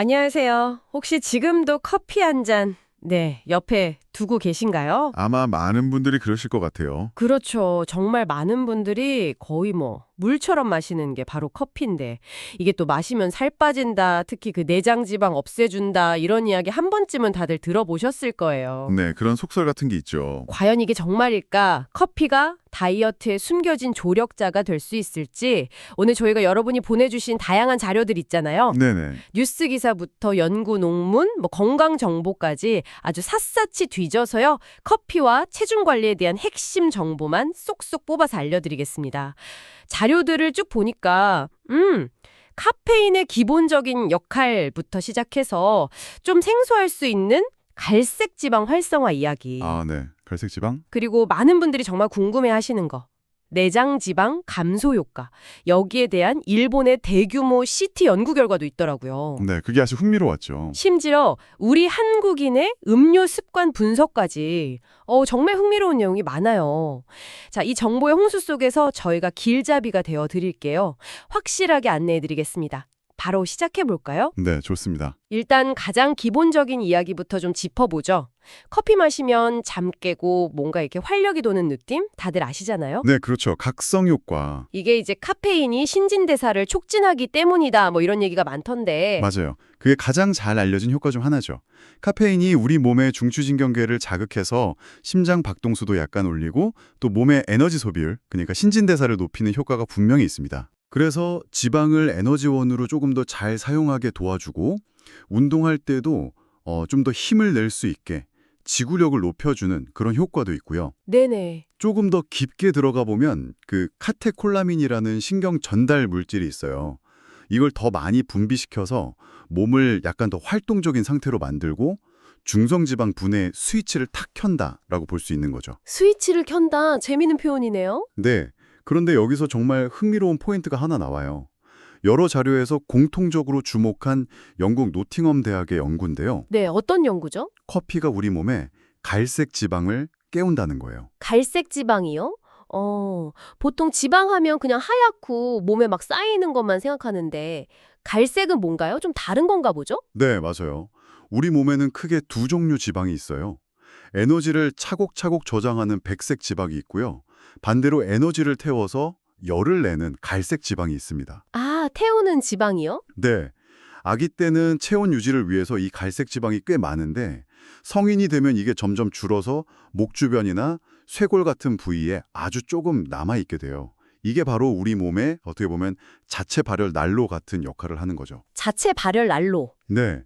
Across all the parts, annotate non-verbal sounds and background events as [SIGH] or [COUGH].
안녕하세요. 혹시 지금도 커피 한 잔, 네, 옆에 두고 계신가요? 아마 많은 분들이 그러실 것 같아요. 그렇죠. 정말 많은 분들이 거의 뭐 물처럼 마시는 게 바로 커피인데 이게 또 마시면 살 빠진다, 특히 그 내장 지방 없애준다 이런 이야기 한 번쯤은 다들 들어보셨을 거예요. 네, 그런 속설 같은 게 있죠. 과연 이게 정말일까? 커피가 다이어트에 숨겨진 조력자가 될 수 있을지 오늘 저희가 여러분이 보내주신 다양한 자료들 있잖아요. 네네. 뉴스 기사부터 연구 논문, 뭐 건강 정보까지 아주 샅샅이 뒤 져서요. 커피와 체중 관리에 대한 핵심 정보만 쏙쏙 뽑아서 알려드리겠습니다. 자료들을 쭉 보니까 음. 카페인의 기본적인 역할부터 시작해서 좀 생소할 수 있는 갈색 지방 활성화 이야기. 아, 네. 갈색 지방? 그리고 많은 분들이 정말 궁금해 하시는 거. 내장 지방 감소 효과. 여기에 대한 일본의 대규모 CT 연구 결과도 있더라고요. 네, 그게 아주 흥미로웠죠. 심지어 우리 한국인의 음료 습관 분석까지 어, 정말 흥미로운 내용이 많아요. 자, 이 정보의 홍수 속에서 저희가 길잡이가 되어 드릴게요. 확실하게 안내해 드리겠습니다. 바로 시작해 볼까요? 네, 좋습니다. 일단 가장 기본적인 이야기부터 좀 짚어보죠. 커피 마시면 잠 깨고 뭔가 이렇게 활력이 도는 느낌? 다들 아시잖아요? 네, 그렇죠. 각성 효과. 이게 이제 카페인이 신진대사를 촉진하기 때문이다 뭐 이런 얘기가 많던데 맞아요. 그게 가장 잘 알려진 효과 중 하나죠. 카페인이 우리 몸의 중추신경계를 자극해서 심장 박동수도 약간 올리고 또 몸의 에너지 소비율, 그러니까 신진대사를 높이는 효과가 분명히 있습니다. 그래서 지방을 에너지원으로 조금 더 잘 사용하게 도와주고 운동할 때도 어, 좀 더 힘을 낼 수 있게 지구력을 높여주는 그런 효과도 있고요. 네네. 조금 더 깊게 들어가 보면 그 카테콜라민이라는 신경 전달 물질이 있어요. 이걸 더 많이 분비시켜서 몸을 약간 더 활동적인 상태로 만들고 중성지방 분해 스위치를 탁 켠다라고 볼 수 있는 거죠. 스위치를 켠다. 재미있는 표현이네요. 네. 그런데 여기서 정말 흥미로운 포인트가 하나 나와요. 여러 자료에서 공통적으로 주목한 영국 노팅엄 대학의 연구인데요. 네, 어떤 연구죠? 커피가 우리 몸에 갈색 지방을 깨운다는 거예요. 갈색 지방이요? 어, 보통 지방하면 그냥 하얗고 몸에 막 쌓이는 것만 생각하는데 갈색은 뭔가요? 좀 다른 건가 보죠? 네, 맞아요. 우리 몸에는 크게 두 종류 지방이 있어요. 에너지를 차곡차곡 저장하는 백색 지방이 있고요. 반대로 에너지를 태워서 열을 내는 갈색 지방이 있습니다. 아, 태우는 지방이요? 네. 아기 때는 체온 유지를 위해서 이 갈색 지방이 꽤 많은데 성인이 되면 이게 점점 줄어서 목 주변이나 쇄골 같은 부위에 아주 조금 남아있게 돼요. 이게 바로 우리 몸에 어떻게 보면 자체 발열 난로 같은 역할을 하는 거죠. 자체 발열 난로. 네.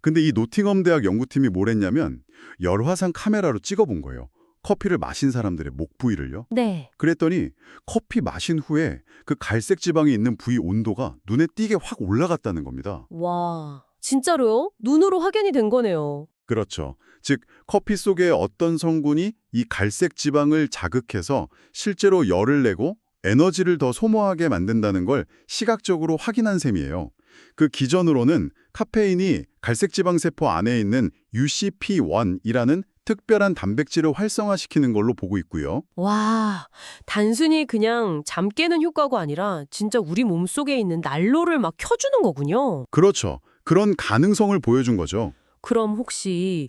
근데 이 노팅엄 대학 연구팀이 뭘 했냐면 열화상 카메라로 찍어본 거예요. 커피를 마신 사람들의 목 부위를요. 네. 그랬더니 커피 마신 후에 그 갈색 지방이 있는 부위 온도가 눈에 띄게 확 올라갔다는 겁니다. 와, 진짜로요? 눈으로 확인이 된 거네요. 그렇죠. 즉 커피 속의 어떤 성분이 이 갈색 지방을 자극해서 실제로 열을 내고 에너지를 더 소모하게 만든다는 걸 시각적으로 확인한 셈이에요. 그 기전으로는 카페인이 갈색 지방 세포 안에 있는 UCP1이라는 특별한 단백질을 활성화시키는 걸로 보고 있고요. 와, 단순히 그냥 잠 깨는 효과가 아니라 진짜 우리 몸속에 있는 난로를 막 켜주는 거군요. 그렇죠. 그런 가능성을 보여준 거죠. 그럼 혹시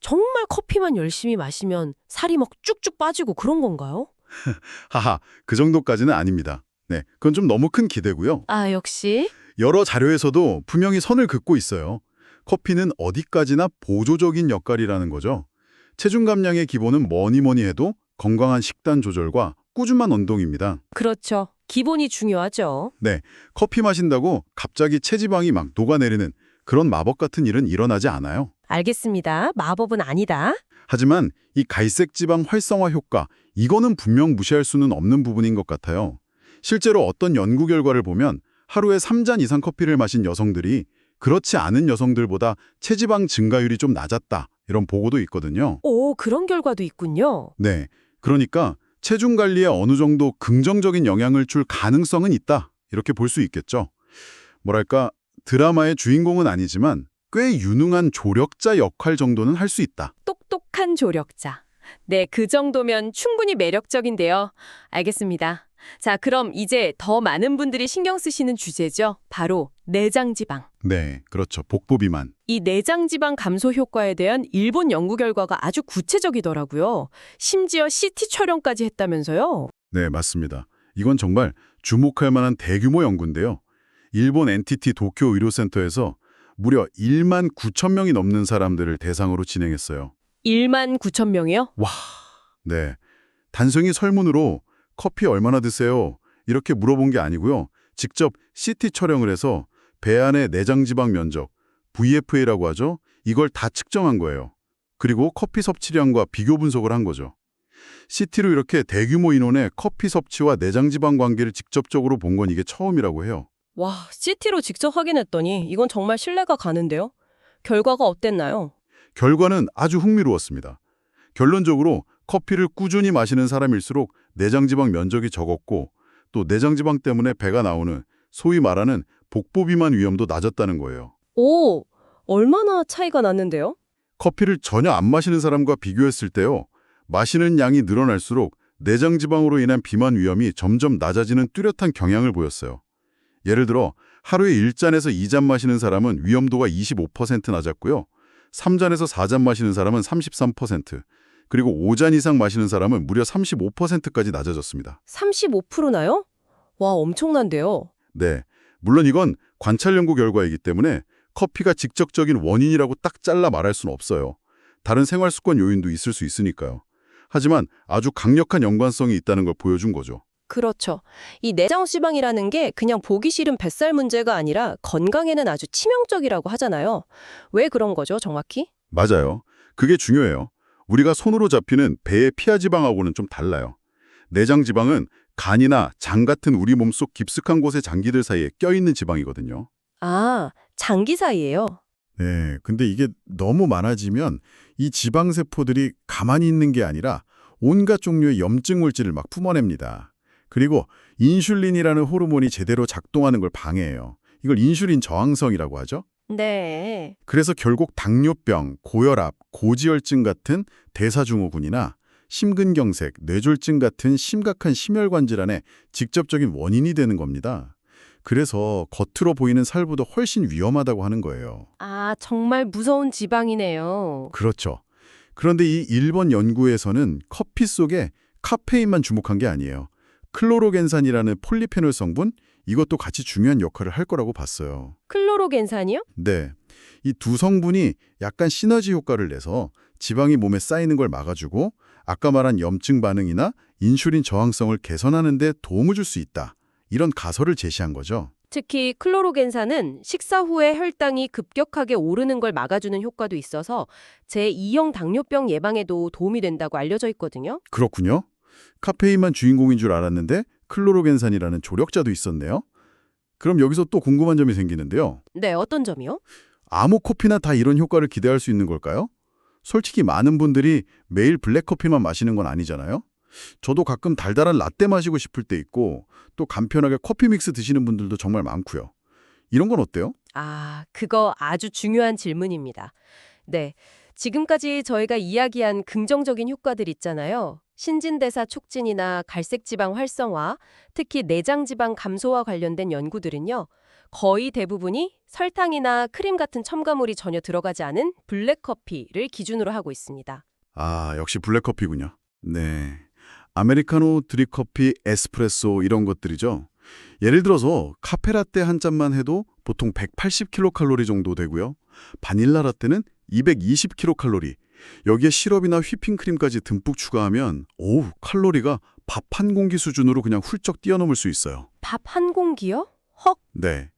정말 커피만 열심히 마시면 살이 막 쭉쭉 빠지고 그런 건가요? [LAUGHS] 하하, 그 정도까지는 아닙니다. 네, 그건 좀 너무 큰 기대고요. 아, 역시. 여러 자료에서도 분명히 선을 긋고 있어요. 커피는 어디까지나 보조적인 역할이라는 거죠. 체중 감량의 기본은 뭐니 뭐니 해도 건강한 식단 조절과 꾸준한 운동입니다. 그렇죠. 기본이 중요하죠. 네, 커피 마신다고 갑자기 체지방이 막 녹아내리는 그런 마법 같은 일은 일어나지 않아요. 알겠습니다. 마법은 아니다. 하지만 이 갈색 지방 활성화 효과, 이거는 분명 무시할 수는 없는 부분인 것 같아요. 실제로 어떤 연구 결과를 보면 하루에 3잔 이상 커피를 마신 여성들이 그렇지 않은 여성들보다 체지방 증가율이 좀 낮았다. 이런 보고도 있거든요. 오, 그런 결과도 있군요. 네. 그러니까 체중 관리에 어느 정도 긍정적인 영향을 줄 가능성은 있다. 이렇게 볼 수 있겠죠. 뭐랄까 드라마의 주인공은 아니지만 꽤 유능한 조력자 역할 정도는 할 수 있다. 똑똑한 조력자. 네, 그 정도면 충분히 매력적인데요. 알겠습니다. 자, 그럼 이제 더 많은 분들이 신경 쓰시는 주제죠. 바로 내장 지방. 네, 그렇죠. 복부 비만. 이 내장 지방 감소 효과에 대한 일본 연구 결과가 아주 구체적이더라고요. 심지어 CT 촬영까지 했다면서요. 네, 맞습니다. 이건 정말 주목할 만한 대규모 연구인데요. 일본 NTT 도쿄 의료센터에서 무려 1만 9천 명이 넘는 사람들을 대상으로 진행했어요. 1만 9천 명이요? 와, 네. 단순히 설문으로 커피 얼마나 드세요? 이렇게 물어본 게 아니고요. 직접 CT 촬영을 해서 배 안의 내장 지방 면적, VFA라고 하죠. 이걸 다 측정한 거예요. 그리고 커피 섭취량과 비교 분석을 한 거죠. CT로 이렇게 대규모 인원의 커피 섭취와 내장 지방 관계를 직접적으로 본 건 이게 처음이라고 해요. 와, CT로 직접 확인했더니 이건 정말 신뢰가 가는데요. 결과가 어땠나요? 결과는 아주 흥미로웠습니다. 결론적으로 커피를 꾸준히 마시는 사람일수록 내장지방 면적이 적었고 또 내장지방 때문에 배가 나오는 소위 말하는 복부 비만 위험도 낮았다는 거예요. 오, 얼마나 차이가 났는데요? 커피를 전혀 안 마시는 사람과 비교했을 때요. 마시는 양이 늘어날수록 내장 지방으로 인한 비만 위험이 점점 낮아지는 뚜렷한 경향을 보였어요. 예를 들어 하루에 1잔에서 2잔 마시는 사람은 위험도가 25% 낮았고요. 3잔에서 4잔 마시는 사람은 33%, 그리고 5잔 이상 마시는 사람은 무려 35%까지 낮아졌습니다. 35%나요? 와, 엄청난데요. 네, 물론 이건 관찰 연구 결과이기 때문에 커피가 직접적인 원인이라고 딱 잘라 말할 수는 없어요. 다른 생활 습관 요인도 있을 수 있으니까요. 하지만 아주 강력한 연관성이 있다는 걸 보여준 거죠. 그렇죠. 이 내장 지방이라는 게 그냥 보기 싫은 뱃살 문제가 아니라 건강에는 아주 치명적이라고 하잖아요. 왜 그런 거죠, 정확히? 맞아요. 그게 중요해요. 우리가 손으로 잡히는 배의 피하 지방하고는 좀 달라요. 내장 지방은 간이나 장 같은 우리 몸속 깊숙한 곳의 장기들 사이에 껴있는 지방이거든요. 아, 장기 사이예요. 네, 근데 이게 너무 많아지면 이 지방 세포들이 가만히 있는 게 아니라 온갖 종류의 염증 물질을 막 뿜어냅니다. 그리고 인슐린이라는 호르몬이 제대로 작동하는 걸 방해해요. 이걸 인슐린 저항성이라고 하죠. 네. 그래서 결국 당뇨병, 고혈압, 고지혈증 같은 대사증후군이나 심근경색, 뇌졸중 같은 심각한 심혈관 질환의 직접적인 원인이 되는 겁니다. 그래서 겉으로 보이는 살보다 훨씬 위험하다고 하는 거예요. 아, 정말 무서운 지방이네요. 그렇죠. 그런데 이 일본 연구에서는 커피 속에 카페인만 주목한 게 아니에요. 클로로겐산이라는 폴리페놀 성분, 이것도 같이 중요한 역할을 할 거라고 봤어요. 클로로겐산이요? 네. 이 두 성분이 약간 시너지 효과를 내서 지방이 몸에 쌓이는 걸 막아주고 아까 말한 염증 반응이나 인슐린 저항성을 개선하는 데 도움을 줄 수 있다. 이런 가설을 제시한 거죠. 특히 클로로겐산은 식사 후에 혈당이 급격하게 오르는 걸 막아주는 효과도 있어서 제2형 당뇨병 예방에도 도움이 된다고 알려져 있거든요. 그렇군요. 카페인만 주인공인 줄 알았는데 클로로겐산이라는 조력자도 있었네요. 그럼 여기서 또 궁금한 점이 생기는데요. 네, 어떤 점이요? 아무 커피나 다 이런 효과를 기대할 수 있는 걸까요? 솔직히 많은 분들이 매일 블랙커피만 마시는 건 아니잖아요. 저도 가끔 달달한 라떼 마시고 싶을 때 있고 또 간편하게 커피 믹스 드시는 분들도 정말 많고요. 이런 건 어때요? 아, 그거 아주 중요한 질문입니다. 네. 지금까지 저희가 이야기한 긍정적인 효과들 있잖아요. 신진대사 촉진이나 갈색지방 활성화, 특히 내장지방 감소와 관련된 연구들은요. 거의 대부분이 설탕이나 크림 같은 첨가물이 전혀 들어가지 않은 블랙커피를 기준으로 하고 있습니다. 아, 역시 블랙커피군요. 네. 아메리카노, 드립커피, 에스프레소 이런 것들이죠. 예를 들어서 카페라떼 한 잔만 해도 보통 180kcal 정도 되고요. 바닐라 라떼는 220kcal. 여기에 시럽이나 휘핑크림까지 듬뿍 추가하면 오우, 칼로리가 밥 한 공기 수준으로 그냥 훌쩍 뛰어넘을 수 있어요. 밥 한 공기요? 헉, 네.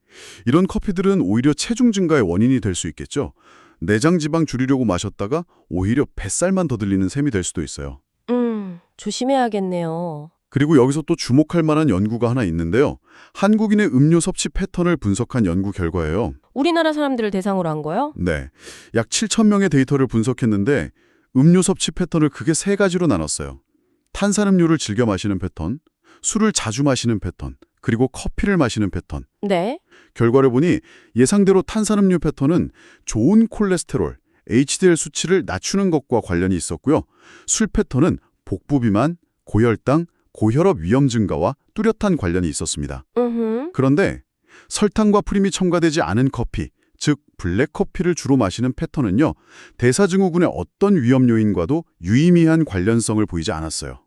이런 커피들은 오히려 체중 증가의 원인이 될 수 있겠죠. 내장 지방 줄이려고 마셨다가 오히려 뱃살만 더 들리는 셈이 될 수도 있어요. 음, 조심해야겠네요. 그리고 여기서 또 주목할 만한 연구가 하나 있는데요. 한국인의 음료 섭취 패턴을 분석한 연구 결과예요. 우리나라 사람들을 대상으로 한 거요? 네. 약 7천 명의 데이터를 분석했는데 음료 섭취 패턴을 크게 세 가지로 나눴어요. 탄산음료를 즐겨 마시는 패턴, 술을 자주 마시는 패턴, 그리고 커피를 마시는 패턴. 네. 결과를 보니 예상대로 탄산음료 패턴은 좋은 콜레스테롤, HDL 수치를 낮추는 것과 관련이 있었고요. 술 패턴은 복부 비만, 고혈당, 고혈압 위험 증가와 뚜렷한 관련이 있었습니다. 음. 그런데 설탕과 프림이 첨가되지 않은 커피, 즉 블랙커피를 주로 마시는 패턴은요. 대사증후군의 어떤 위험 요인과도 유의미한 관련성을 보이지 않았어요.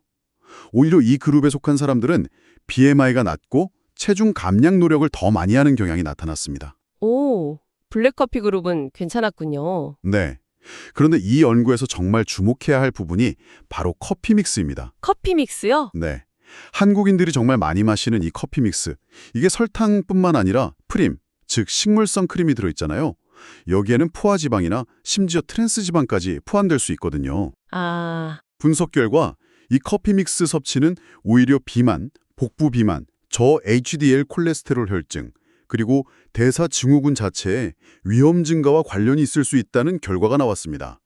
오히려 이 그룹에 속한 사람들은 BMI가 낮고 체중 감량 노력을 더 많이 하는 경향이 나타났습니다. 오, 블랙커피 그룹은 괜찮았군요. 네. 그런데 이 연구에서 정말 주목해야 할 부분이 바로 커피 믹스입니다. 커피 믹스요? 네. 한국인들이 정말 많이 마시는 이 커피 믹스. 이게 설탕뿐만 아니라 프림, 즉 식물성 크림이 들어있잖아요. 여기에는 포화 지방이나 심지어 트랜스 지방까지 포함될 수 있거든요. 아, 분석 결과 이 커피 믹스 섭취는 오히려 비만, 복부 비만, 저 HDL 콜레스테롤 혈증, 그리고 대사 증후군 자체에 위험 증가와 관련이 있을 수 있다는 결과가 나왔습니다.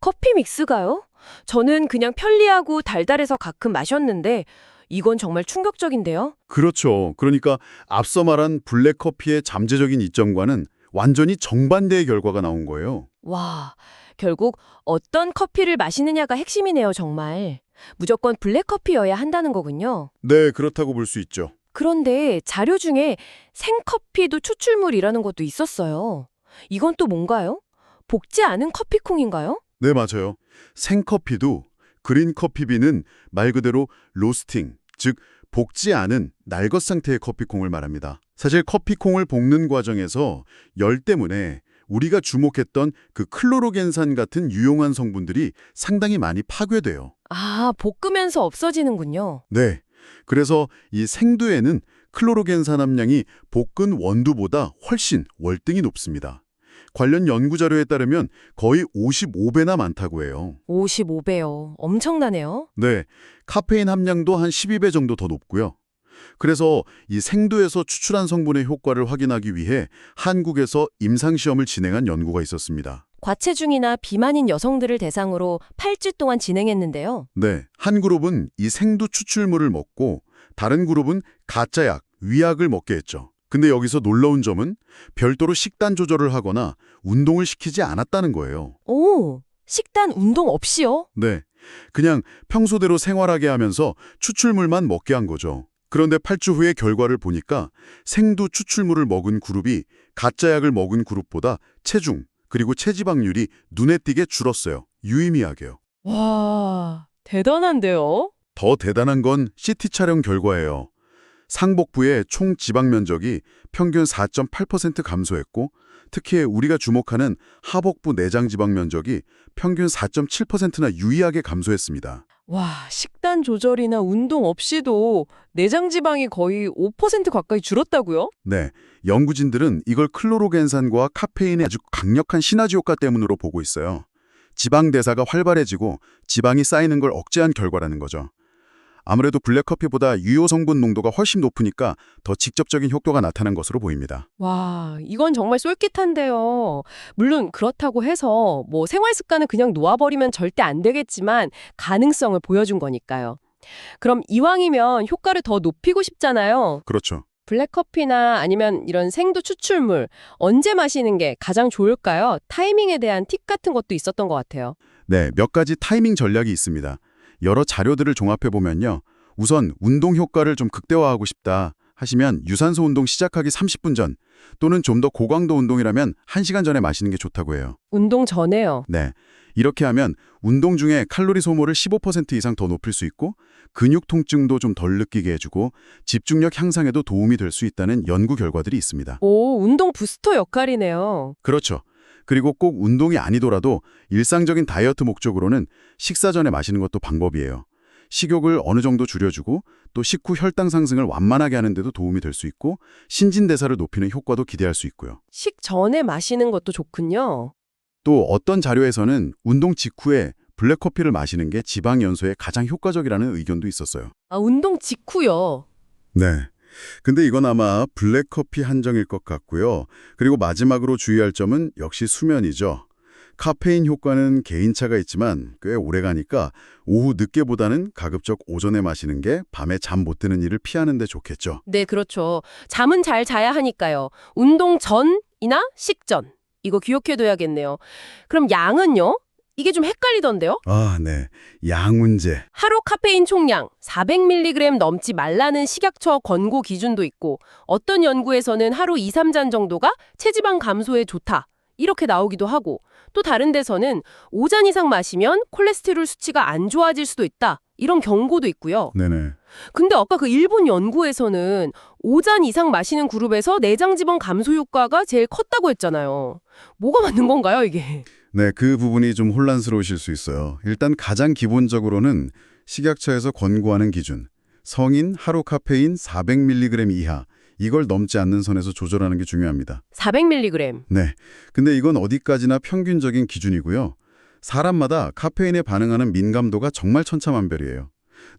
커피 믹스가요? 저는 그냥 편리하고 달달해서 가끔 마셨는데 이건 정말 충격적인데요. 그렇죠. 그러니까 앞서 말한 블랙커피의 잠재적인 이점과는 완전히 정반대의 결과가 나온 거예요. 와, 결국 어떤 커피를 마시느냐가 핵심이네요, 정말. 무조건 블랙커피여야 한다는 거군요. 네, 그렇다고 볼 수 있죠. 그런데 자료 중에 생커피도 추출물이라는 것도 있었어요. 이건 또 뭔가요? 볶지 않은 커피콩인가요? 네, 맞아요. 생커피도 그린 커피비는 말 그대로 로스팅, 즉 볶지 않은 날것 상태의 커피콩을 말합니다. 사실 커피콩을 볶는 과정에서 열 때문에 우리가 주목했던 그 클로로겐산 같은 유용한 성분들이 상당히 많이 파괴돼요. 아, 볶으면서 없어지는군요. 네. 그래서 이 생두에는 클로로겐산 함량이 볶은 원두보다 훨씬 월등히 높습니다. 관련 연구 자료에 따르면 거의 55배나 많다고 해요. 55배요. 엄청나네요. 네, 카페인 함량도 한 12배 정도 더 높고요. 그래서 이 생두에서 추출한 성분의 효과를 확인하기 위해 한국에서 임상시험을 진행한 연구가 있었습니다. 과체중이나 비만인 여성들을 대상으로 8주 동안 진행했는데요. 네, 한 그룹은 이 생두 추출물을 먹고 다른 그룹은 가짜약, 위약을 먹게 했죠. 근데 여기서 놀라운 점은 별도로 식단 조절을 하거나 운동을 시키지 않았다는 거예요. 오, 식단 운동 없이요? 네, 그냥 평소대로 생활하게 하면서 추출물만 먹게 한 거죠. 그런데 8주 후의 결과를 보니까 생두 추출물을 먹은 그룹이 가짜 약을 먹은 그룹보다 체중, 그리고 체지방률이 눈에 띄게 줄었어요. 유의미하게요. 와, 대단한데요? 더 대단한 건 CT 촬영 결과예요. 상복부의 총 지방 면적이 평균 4.8% 감소했고 특히 우리가 주목하는 하복부 내장 지방 면적이 평균 4.7%나 유의하게 감소했습니다. 와, 식단 조절이나 운동 없이도 내장 지방이 거의 5% 가까이 줄었다고요? 네, 연구진들은 이걸 클로로겐산과 카페인의 아주 강력한 시너지 효과 때문으로 보고 있어요. 지방 대사가 활발해지고 지방이 쌓이는 걸 억제한 결과라는 거죠. 아무래도 블랙커피보다 유효 성분 농도가 훨씬 높으니까 더 직접적인 효과가 나타난 것으로 보입니다. 와, 이건 정말 쏠깃한데요. 물론 그렇다고 해서 뭐 생활 습관을 그냥 놓아버리면 절대 안 되겠지만 가능성을 보여준 거니까요. 그럼 이왕이면 효과를 더 높이고 싶잖아요. 그렇죠. 블랙커피나 아니면 이런 생두 추출물 언제 마시는 게 가장 좋을까요? 타이밍에 대한 팁 같은 것도 있었던 것 같아요. 네, 몇 가지 타이밍 전략이 있습니다. 여러 자료들을 종합해 보면요. 우선 운동 효과를 좀 극대화하고 싶다 하시면 유산소 운동 시작하기 30분 전 또는 좀 더 고강도 운동이라면 1시간 전에 마시는 게 좋다고 해요. 운동 전에요. 네. 이렇게 하면 운동 중에 칼로리 소모를 15% 이상 더 높일 수 있고 근육 통증도 좀 덜 느끼게 해주고 집중력 향상에도 도움이 될 수 있다는 연구 결과들이 있습니다. 오, 운동 부스터 역할이네요. 그렇죠. 그리고 꼭 운동이 아니더라도 일상적인 다이어트 목적으로는 식사 전에 마시는 것도 방법이에요. 식욕을 어느 정도 줄여주고 또 식후 혈당 상승을 완만하게 하는 데도 도움이 될 수 있고 신진대사를 높이는 효과도 기대할 수 있고요. 식 전에 마시는 것도 좋군요. 또 어떤 자료에서는 운동 직후에 블랙커피를 마시는 게 지방 연소에 가장 효과적이라는 의견도 있었어요. 아, 운동 직후요. 네. 근데 이건 아마 블랙커피 한정일 것 같고요. 그리고 마지막으로 주의할 점은 역시 수면이죠. 카페인 효과는 개인차가 있지만 꽤 오래가니까 오후 늦게보다는 가급적 오전에 마시는 게 밤에 잠 못 드는 일을 피하는 데 좋겠죠. 네, 그렇죠. 잠은 잘 자야 하니까요. 운동 전이나 식전. 이거 기억해둬야겠네요. 그럼 양은요? 이게 좀 헷갈리던데요? 아, 네. 양운제. 하루 카페인 총량 400mg 넘지 말라는 식약처 권고 기준도 있고 어떤 연구에서는 하루 2, 3잔 정도가 체지방 감소에 좋다. 이렇게 나오기도 하고 또 다른 데서는 5잔 이상 마시면 콜레스테롤 수치가 안 좋아질 수도 있다. 이런 경고도 있고요. 네네. 근데 아까 그 일본 연구에서는 5잔 이상 마시는 그룹에서 내장 지방 감소 효과가 제일 컸다고 했잖아요. 뭐가 맞는 건가요, 이게? 네, 그 부분이 좀 혼란스러우실 수 있어요. 일단 가장 기본적으로는 식약처에서 권고하는 기준, 성인 하루 카페인 400mg 이하, 이걸 넘지 않는 선에서 조절하는 게 중요합니다. 400mg. 네, 근데 이건 어디까지나 평균적인 기준이고요. 사람마다 카페인에 반응하는 민감도가 정말 천차만별이에요.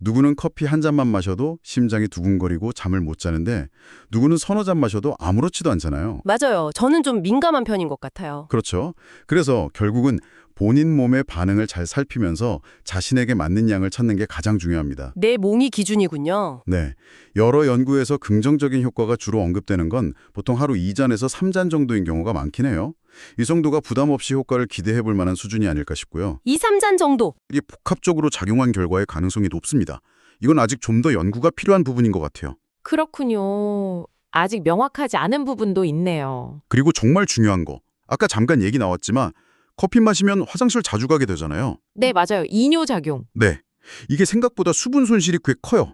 누구는 커피 한 잔만 마셔도 심장이 두근거리고 잠을 못 자는데 누구는 서너 잔 마셔도 아무렇지도 않잖아요. 맞아요. 저는 좀 민감한 편인 것 같아요. 그렇죠. 그래서 결국은 본인 몸의 반응을 잘 살피면서 자신에게 맞는 양을 찾는 게 가장 중요합니다. 내 몸이 기준이군요. 네. 여러 연구에서 긍정적인 효과가 주로 언급되는 건 보통 하루 2잔에서 3잔 정도인 경우가 많긴 해요. 이 정도가 부담 없이 효과를 기대해 볼 만한 수준이 아닐까 싶고요. 2, 3잔 정도. 이게 복합적으로 작용한 결과의 가능성이 높습니다. 이건 아직 좀 더 연구가 필요한 부분인 것 같아요. 그렇군요. 아직 명확하지 않은 부분도 있네요. 그리고 정말 중요한 거. 아까 잠깐 얘기 나왔지만 커피 마시면 화장실 자주 가게 되잖아요. 네, 맞아요. 이뇨작용. 네. 이게 생각보다 수분 손실이 꽤 커요.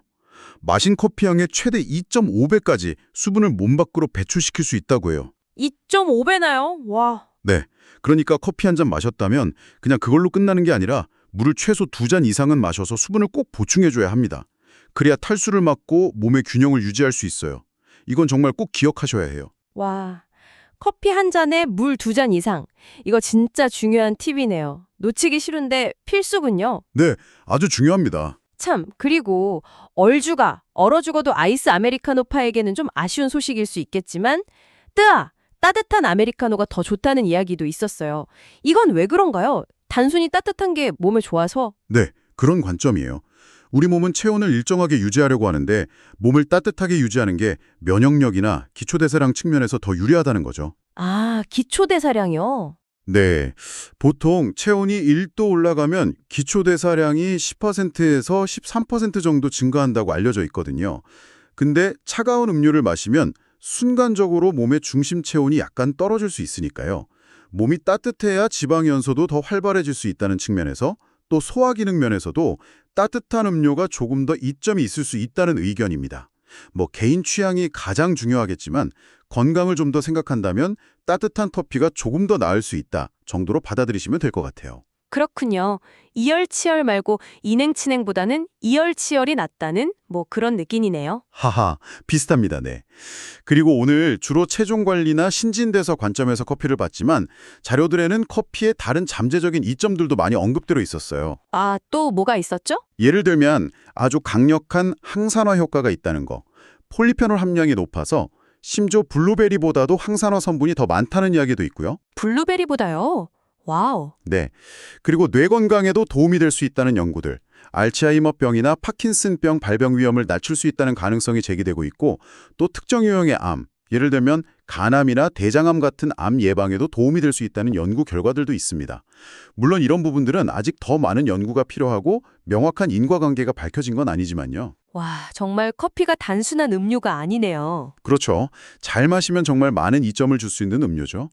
마신 커피 양의 최대 2.5배까지 수분을 몸 밖으로 배출시킬 수 있다고 해요. 2.5배나요? 와. 네. 그러니까 커피 한 잔 마셨다면 그냥 그걸로 끝나는 게 아니라 물을 최소 두 잔 이상은 마셔서 수분을 꼭 보충해줘야 합니다. 그래야 탈수를 막고 몸의 균형을 유지할 수 있어요. 이건 정말 꼭 기억하셔야 해요. 와. 커피 한 잔에 물 두 잔 이상. 이거 진짜 중요한 팁이네요. 놓치기 싫은데 필수군요. 네, 아주 중요합니다. 참, 그리고 얼죽아, 얼어 죽어도 아이스 아메리카노파에게는 좀 아쉬운 소식일 수 있겠지만 뜨아, 따뜻한 아메리카노가 더 좋다는 이야기도 있었어요. 이건 왜 그런가요? 단순히 따뜻한 게 몸에 좋아서? 네, 그런 관점이에요. 우리 몸은 체온을 일정하게 유지하려고 하는데 몸을 따뜻하게 유지하는 게 면역력이나 기초대사량 측면에서 더 유리하다는 거죠. 아, 기초대사량이요? 네. 보통 체온이 1도 올라가면 기초대사량이 10%에서 13% 정도 증가한다고 알려져 있거든요. 근데 차가운 음료를 마시면 순간적으로 몸의 중심 체온이 약간 떨어질 수 있으니까요. 몸이 따뜻해야 지방 연소도 더 활발해질 수 있다는 측면에서 또 소화 기능 면에서도 따뜻한 음료가 조금 더 이점이 있을 수 있다는 의견입니다. 뭐 개인 취향이 가장 중요하겠지만 건강을 좀 더 생각한다면 따뜻한 커피가 조금 더 나을 수 있다 정도로 받아들이시면 될 것 같아요. 그렇군요. 이열치열 말고 인행치행보다는 이열치열이 낫다는 뭐 그런 느낌이네요. 하하, 비슷합니다. 네. 그리고 오늘 주로 체중 관리나 신진대사 관점에서 커피를 봤지만 자료들에는 커피의 다른 잠재적인 이점들도 많이 언급되어 있었어요. 아, 또 뭐가 있었죠? 예를 들면 아주 강력한 항산화 효과가 있다는 거, 폴리페놀 함량이 높아서 심지어 블루베리보다도 항산화 성분이 더 많다는 이야기도 있고요. 블루베리보다요. 와우. 네. 그리고 뇌 건강에도 도움이 될 수 있다는 연구들. 알츠하이머병이나 파킨슨병 발병 위험을 낮출 수 있다는 가능성이 제기되고 있고 또 특정 유형의 암, 예를 들면 간암이나 대장암 같은 암 예방에도 도움이 될 수 있다는 연구 결과들도 있습니다. 물론 이런 부분들은 아직 더 많은 연구가 필요하고 명확한 인과관계가 밝혀진 건 아니지만요. 와, 정말 커피가 단순한 음료가 아니네요. 그렇죠. 잘 마시면 정말 많은 이점을 줄 수 있는 음료죠.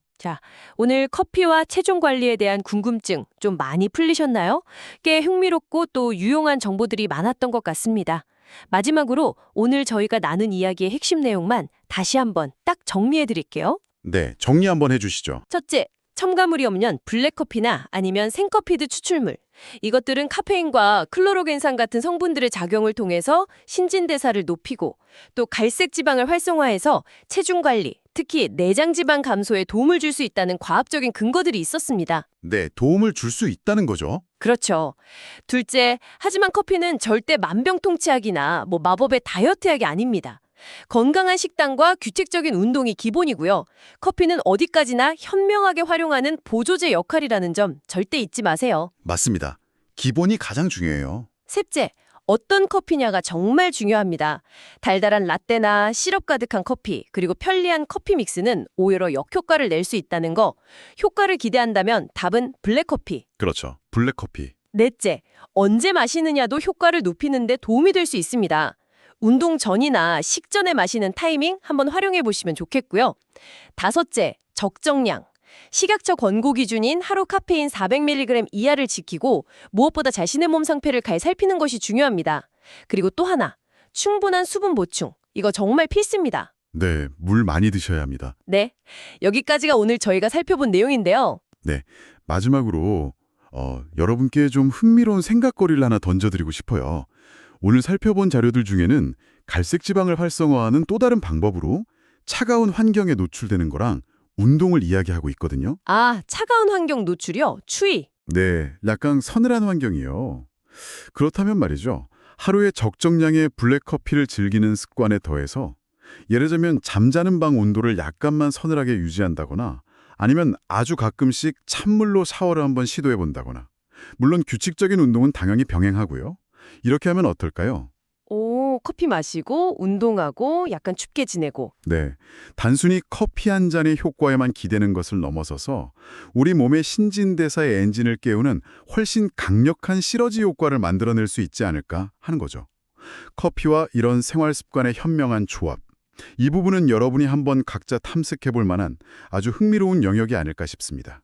오늘 커피와 체중 관리에 대한 궁금증 좀 많이 풀리셨나요? 꽤 흥미롭고 또 유용한 정보들이 많았던 것 같습니다. 마지막으로 오늘 저희가 나눈 이야기의 핵심 내용만 다시 한번 딱 정리해 드릴게요. 네, 정리 한번 해주시죠. 첫째, 첨가물이 없는 블랙커피나 아니면 생커피드 추출물. 이것들은 카페인과 클로로겐산 같은 성분들의 작용을 통해서 신진대사를 높이고 또 갈색 지방을 활성화해서 체중 관리, 특히 내장 지방 감소에 도움을 줄 수 있다는 과학적인 근거들이 있었습니다. 네, 도움을 줄 수 있다는 거죠. 그렇죠. 둘째, 하지만 커피는 절대 만병통치약이나 뭐 마법의 다이어트약이 아닙니다. 건강한 식단과 규칙적인 운동이 기본이고요. 커피는 어디까지나 현명하게 활용하는 보조제 역할이라는 점 절대 잊지 마세요. 맞습니다. 기본이 가장 중요해요. 셋째, 어떤 커피냐가 정말 중요합니다. 달달한 라떼나 시럽 가득한 커피, 그리고 편리한 커피 믹스는 오히려 역효과를 낼 수 있다는 거. 효과를 기대한다면 답은 블랙커피. 그렇죠. 블랙커피. 넷째, 언제 마시느냐도 효과를 높이는 데 도움이 될 수 있습니다. 운동 전이나 식전에 마시는 타이밍 한번 활용해 보시면 좋겠고요. 다섯째, 적정량. 식약처 권고 기준인 하루 카페인 400mg 이하를 지키고 무엇보다 자신의 몸 상태를 잘 살피는 것이 중요합니다. 그리고 또 하나, 충분한 수분 보충. 이거 정말 필수입니다. 네, 물 많이 드셔야 합니다. 네, 여기까지가 오늘 저희가 살펴본 내용인데요. 마지막으로 어, 여러분께 좀 흥미로운 생각거리를 하나 던져드리고 싶어요. 오늘 살펴본 자료들 중에는 갈색 지방을 활성화하는 또 다른 방법으로 차가운 환경에 노출되는 거랑 운동을 이야기하고 있거든요. 아, 차가운 환경 노출이요? 추위. 네, 약간 서늘한 환경이요. 그렇다면 말이죠. 하루에 적정량의 블랙커피를 즐기는 습관에 더해서 예를 들면 잠자는 방 온도를 약간만 서늘하게 유지한다거나 아니면 아주 가끔씩 찬물로 샤워를 한번 시도해 본다거나 물론 규칙적인 운동은 당연히 병행하고요. 이렇게 하면 어떨까요? 오, 커피 마시고 운동하고 약간 춥게 지내고. 네, 단순히 커피 한 잔의 효과에만 기대는 것을 넘어서서 우리 몸의 신진대사의 엔진을 깨우는 훨씬 강력한 시너지 효과를 만들어낼 수 있지 않을까 하는 거죠. 커피와 이런 생활 습관의 현명한 조합. 이 부분은 여러분이 한번 각자 탐색해 볼 만한 아주 흥미로운 영역이 아닐까 싶습니다.